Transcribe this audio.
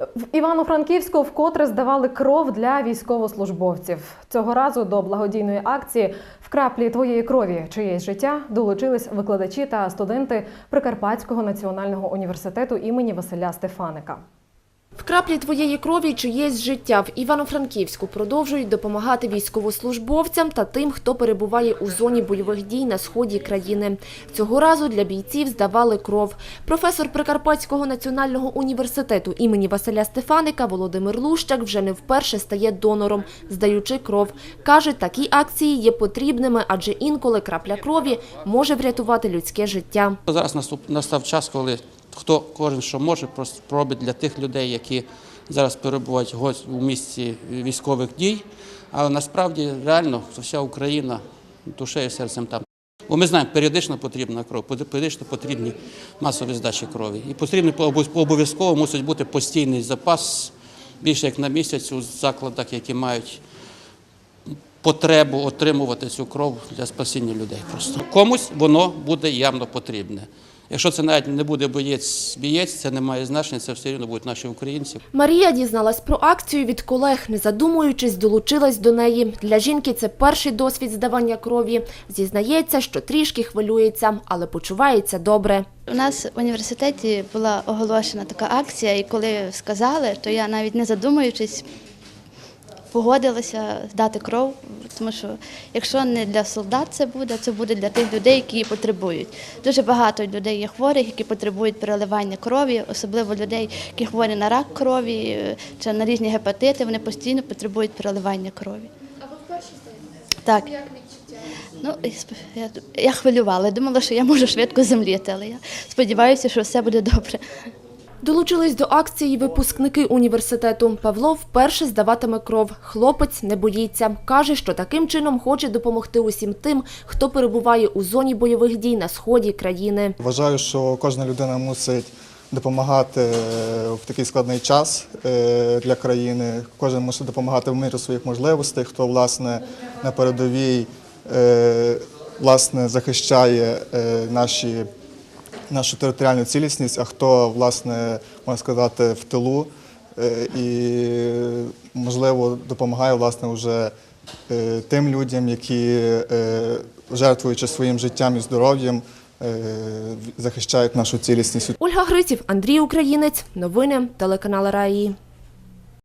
В Івано-Франківську вкотре здавали кров для військовослужбовців. Цього разу до благодійної акції в краплі твоєї крові чиєсь життя долучились викладачі та студенти Прикарпатського національного університету імені Василя Стефаника. Краплі твоєї крові чиєсь життя в Івано-Франківську продовжують допомагати військовослужбовцям та тим, хто перебуває у зоні бойових дій на сході країни. Цього разу для бійців здавали кров. Професор Прикарпатського національного університету імені Василя Стефаника Володимир Лущак вже не вперше стає донором, здаючи кров. Каже, такі акції є потрібними, адже інколи крапля крові може врятувати людське життя. Зараз настав час, коли хто кожен що може, просто робить для тих людей, які зараз перебувають у місці військових дій. Але насправді реально вся Україна душею серцем там. Бо ми знаємо, періодично потрібна кров, періодично потрібні масові здачі крові. І потрібно обов'язково мусить бути постійний запас більше як на місяць у закладах, які мають потребу отримувати цю кров для спасіння людей. Просто комусь воно буде явно потрібне. Якщо це навіть не буде боєць бієць, це не має значення, це все рівно будуть наші українці. Марія дізналась про акцію від колег, не задумуючись, долучилась до неї. Для жінки це перший досвід здавання крові. Зізнається, що трішки хвилюється, але почувається добре. У нас в університеті була оголошена така акція, і коли сказали, то я навіть не задумуючись погодилася здати кров, тому що якщо не для солдат це буде, це буде для тих людей, які її потребують. Дуже багато людей є хворих, які потребують переливання крові, особливо людей, які хворі на рак крові е, чи на різні гепатити, вони постійно потребують переливання крові. А ви вперше Так. Ну, і сп- я, я хвилювала, думала, що я можу швидко земліти, але я сподіваюся, що все буде добре. Долучились до акції випускники університету. Павло вперше здаватиме кров. Хлопець не боїться. Каже, що таким чином хоче допомогти усім тим, хто перебуває у зоні бойових дій на сході країни. Вважаю, що кожна людина мусить допомагати е, в такий складний час е, для країни. Кожен мусить допомагати в міру своїх можливостей, хто власне на передовій е, власне захищає наші. Нашу територіальну цілісність, а хто, власне, можна сказати, в тилу е, і, можливо, допомагає власне вже е, тим людям, які, е, жертвуючи своїм життям і здоров'ям, захищають нашу цілісність. Ольга Гриців, Андрій Українець. Новини телеканал Раї.